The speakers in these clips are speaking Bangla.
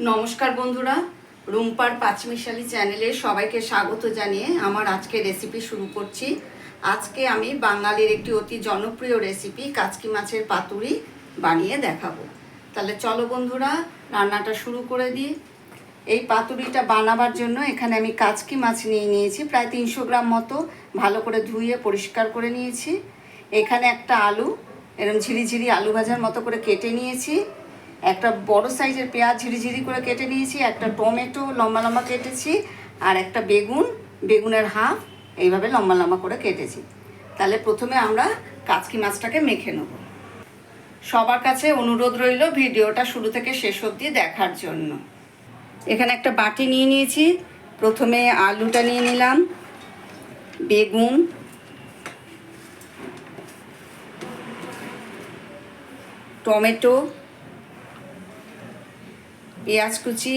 নমস্কার বন্ধুরা, রুম্পার পাঁচমিশালি চ্যানেলে সবাইকে স্বাগত জানিয়ে আমার আজকে রেসিপি শুরু করছি। আজকে আমি বাঙালির একটি অতি জনপ্রিয় রেসিপি কাচকি মাছের পাতুরি বানিয়ে দেখাবো। তাহলে চলো বন্ধুরা, রান্নাটা শুরু করে দিই। এই পাতুরিটা বানাবার জন্য এখানে আমি কাচকি মাছ নিয়ে নিয়েছি, প্রায় তিনশো গ্রাম মতো। ভালো করে ধুয়ে পরিষ্কার করে নিয়েছি। এখানে একটা আলু এরকম ঝিরিঝিরি আলু ভাজার মতো করে কেটে নিয়েছি। একটা বড় সাইজের পেঁয়াজ ঝিরিঝিরি করে কেটে নিয়েছি, একটা টমেটো, লম্বা লম্বা কেটেছি, আর একটা বেগুন, বেগুনের হাফ, এইভাবে লম্বা লম্বা করে কেটেছি। তাহলে প্রথমে আমরা কাচকি মাছটাকে মেখে নেব। সবার কাছে অনুরোধ রইল ভিডিওটা শুরু থেকে শেষ অবধি দেখার জন্য। এখানে একটা বাটি নিয়ে নিয়েছি, প্রথমে আলুটা নিয়ে নিলাম, বেগুন, টমেটো পেঁয়াজ কুচি,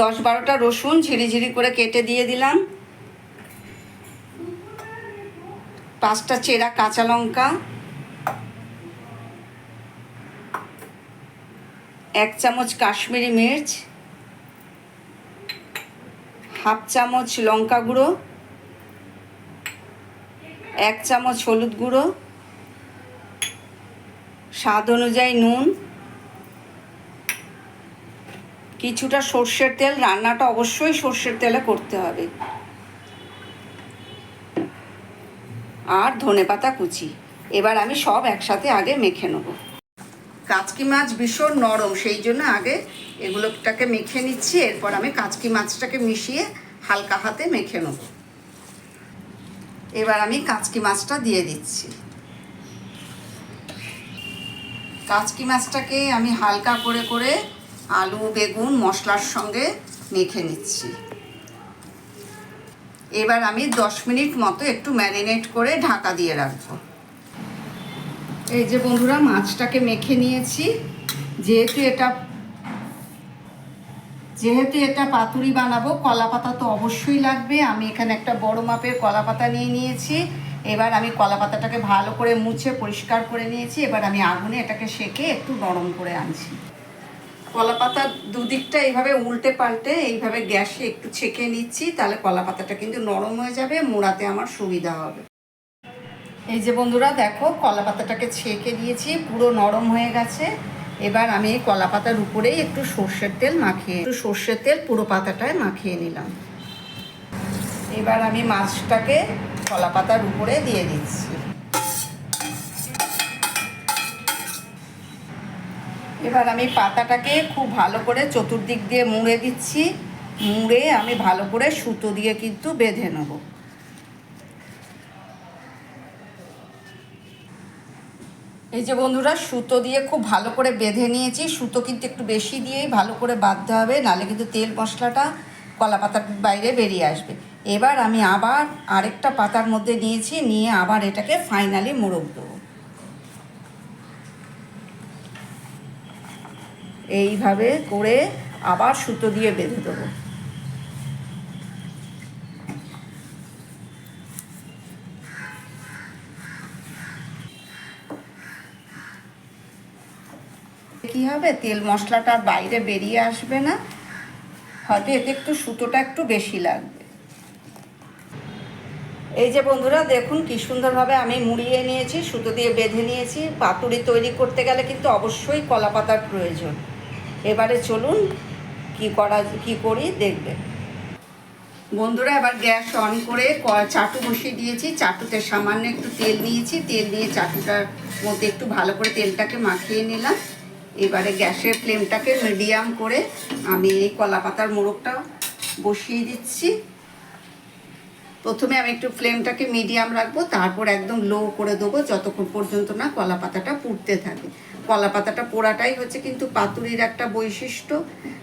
দশ বারোটা রসুন ঝিরিঝিরি করে কেটে দিয়ে দিলাম, পাঁচটা চেরা কাঁচা লঙ্কা, এক চামচ কাশ্মীরি মির্চ, হাফ চামচ লঙ্কা গুঁড়ো, এক চামচ হলুদ গুঁড়ো স্বাদ অনুযায়ী নুন, কিছুটা সর্ষের তেল, রান্নাটা অবশ্যই সর্ষের তেলে করতে হবে। আর ধনেপাতা কুচি। এবার আমি সব একসাথে আগে মেখে নেব। কাচকি মাছ ভীষণ নরম, সেই জন্য আগে এগুলোটাকে মেখে নিচ্ছি, এরপর আমি কাচকি মাছটাকে মিশিয়ে হালকা হাতে মেখে নেব। এবার আমি কাচকি মাছটা দিয়ে দিচ্ছি। কাচকি মাছটাকে আমি হালকা করে করে আলু, বেগুন, মশলার সঙ্গে মেখে নিচ্ছি। এবার আমি দশ মিনিট মতো একটু ম্যারিনেট করে ঢাকা দিয়ে রাখব। এই যে বন্ধুরা, মাছটাকে মেখে নিয়েছি। যেহেতু এটা যেহেতু এটা পাতুরি বানাবো কলা পাতা তো অবশ্যই লাগবে। আমি এখানে একটা বড় মাপের কলা পাতা নিয়ে নিয়েছি। এবার আমি কলা পাতাটাকে ভালো করে মুছে পরিষ্কার করে নিয়েছি, এবার আমি আগুনে এটাকে সেকে একটু নরম করে আনছি। কলা পাতা দুদিকটা এইভাবে উল্টে পাল্টে এইভাবে গ্যাসে একটু ছেঁকে নিচ্ছি, তাহলে কলা পাতাটা কিন্তু নরম হয়ে যাবে, মোড়াতে আমার সুবিধা হবে। এই যে বন্ধুরা, দেখো, কলা পাতাটাকে ছেঁকে দিয়েছি পুরো নরম হয়ে গেছে। এবার আমি এই কলা পাতার উপরেই একটু সর্ষের তেল মাখিয়ে, একটু সর্ষের তেল পুরো পাতাটায় মাখিয়ে নিলাম। এবার আমি মাছটাকে কলা পাতার উপরে দিয়ে দিচ্ছি। এবার আমি পাতাটাকে খুব ভালো করে চতুর্দিক দিয়ে মুড়ে দিচ্ছি। মুড়ে আমি ভালো করে সুতো দিয়ে কিন্তু বেঁধে নেব। এই যে বন্ধুরা, সুতো দিয়ে খুব ভালো করে বেঁধে নিয়েছি। সুতো কিন্তু একটু বেশি দিয়েই ভালো করে বাঁধতে হবে, নাহলে কিন্তু তেল মশলাটা কলা পাতার বাইরে বেরিয়ে আসবে। এবার আমি আবার আরেকটা পাতার মধ্যে নিয়েছি নিয়ে আবার এটাকে ফাইনালি মোড়ক দেবো। এইভাবে করে আবার সুতো দিয়ে বেঁধে দেবো। কি হবে? তেল মশলাটা আর বাইরে বেরিয়ে আসবে না। হয়তো এতে একটু সুতোটা একটু বেশি লাগবে। এই যে বন্ধুরা, দেখুন কি সুন্দরভাবে আমি মুড়িয়ে নিয়েছি, সুতো দিয়ে বেঁধে নিয়েছি। পাতুরি তৈরি করতে গেলে কিন্তু অবশ্যই কলা পাতার প্রয়োজন। এবারে চলুন কি করা, কি করি দেখবে বন্ধুরা, এবার গ্যাস অন করে চাটু বসিয়ে দিয়েছি। চাটুতে সামান্য একটু তেল নিয়েছি। তেল নিয়ে চাটুটার মধ্যে একটু ভালো করে তেলটাকে মাখিয়ে নিলাম। এবারে গ্যাসের ফ্লেমটাকে মিডিয়াম করে আমি এই কলা পাতার মোড়কটা বসিয়ে দিচ্ছি। প্রথমে আমি একটু ফ্লেমটাকে মিডিয়াম রাখব, তারপর একদম লো করে দেবো যতক্ষণ পর্যন্ত না কলা পাতাটা পুড়তে থাকে। কলা পাতাটা পোড়াটাই হচ্ছে কিন্তু পাতুরির একটা বৈশিষ্ট্য।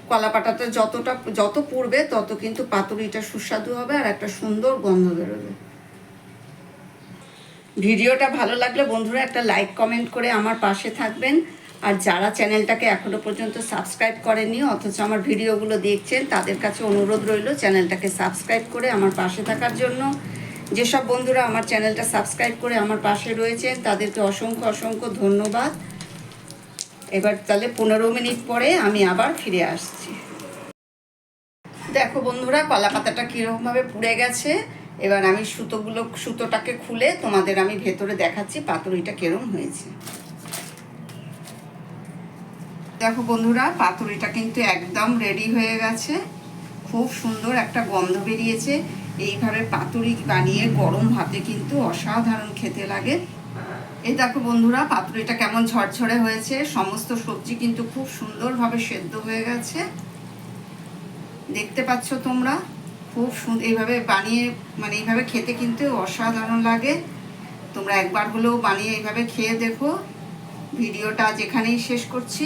কলা পাতাটা যতটা, যত পুড়বে তত কিন্তু পাতুরিটা সুস্বাদু হবে আর একটা সুন্দর গন্ধ বেরোবে। ভিডিওটা ভালো লাগলে বন্ধুরা একটা লাইক কমেন্ট করে আমার পাশে থাকবেন। আর যারা চ্যানেলটাকে এখনও পর্যন্ত সাবস্ক্রাইব করেনি অথচ আমার ভিডিওগুলো দেখছেন, তাদের কাছে অনুরোধ রইল চ্যানেলটাকে সাবস্ক্রাইব করে আমার পাশে থাকার জন্য। যেসব বন্ধুরা আমার চ্যানেলটা সাবস্ক্রাইব করে আমার পাশে রয়েছেন, তাদেরকে অসংখ্য অসংখ্য ধন্যবাদ। এবার তাহলে পনেরো মিনিট পরে আমি আবার ফিরে আসছি। দেখো বন্ধুরা কলা পাতাটা কীরকমভাবে পুড়ে গেছে। এবার আমি সুতোগুলো, সুতোটাকে খুলে তোমাদের আমি ভেতরে দেখাচ্ছি পাতুরিটা কেরম হয়েছে। দেখো বন্ধুরা, পাতুরিটা কিন্তু একদম রেডি হয়ে গেছে। খুব সুন্দর একটা গন্ধ বেরিয়েছে। এইভাবে পাতুরি বানিয়ে গরম ভাতে কিন্তু অসাধারণ খেতে লাগে। এই দেখো বন্ধুরা, পাতুরিটা কেমন ঝরঝরে হয়েছে। সমস্ত সবজি কিন্তু খুব সুন্দরভাবে সেদ্ধ হয়ে গেছে। দেখতে পাচ্ছ তোমরা? খুব সুন্দর এইভাবে বানিয়ে মানে এইভাবে খেতে কিন্তু অসাধারণ লাগে। তোমরা একবার হলেও বানিয়ে এইভাবে খেয়ে দেখো। ভিডিওটা যেখানেই শেষ করছি।